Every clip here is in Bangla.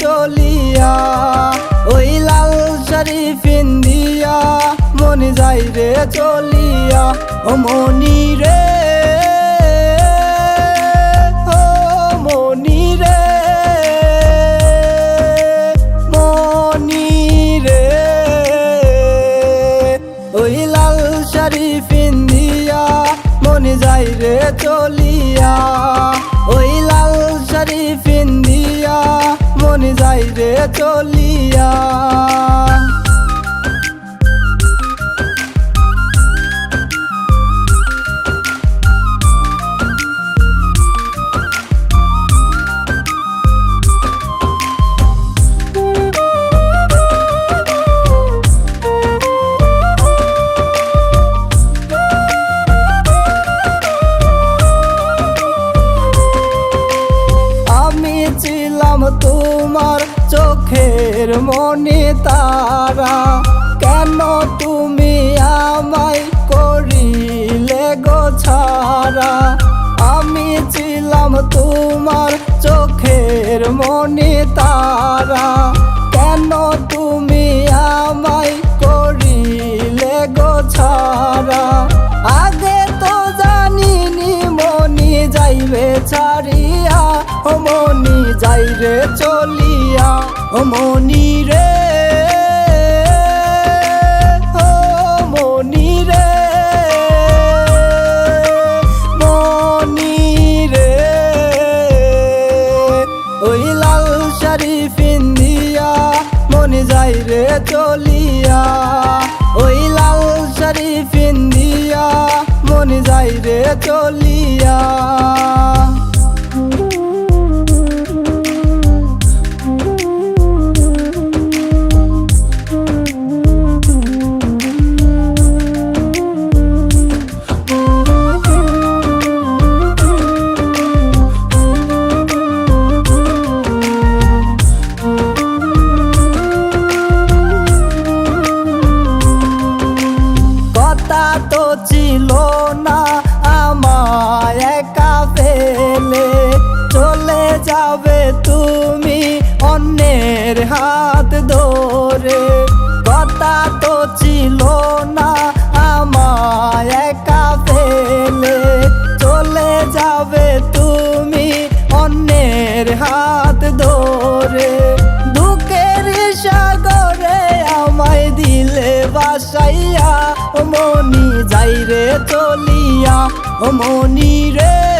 চলিয়া। ওই লাল শাড়ি ফিন্দিয়া মনে যাই রে চলিয়া। ও মনি রে, ও মনি রে মনি রে। ওই লাল শাড়ি ফিন্দিয়া মনে যাই রে চলিয়া। মনে যাই রে চলিয়া তোমার চোখের মনে তারা, কেন তুমি আমায় করিলে গো ছাড়া? আমি ছিলাম তোমার চোখের মনে তারা, কেন তুমি আমায় করিলে গো ছাড়া? আগে তো জানিনি, মনি যাইবে ছাড়িয়া মনি যাইবে চলিয়া। ও মনি রে ও শাড়ি ফিন্দিয়া মনে যাই চলিয়া। ওই লাল শাড়ি ফিন্দিয়া মনে যাই রে চলিয়া। হাত ধরে কথা তো ছিল না আমায় একা ফেলে চলে যাবে তুমি অন্যের হাত ধরে দুঃখের সাগরে আমায় দিলে বাসাইয়া মনি যাই রে চলিয়া মনি রে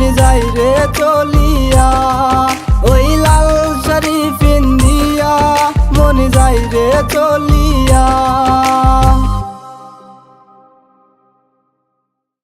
মনে যাই রে চলিয়া। ওই লাল শাড়ি ফিন্দিয়া মনে যাই রে চলিয়া।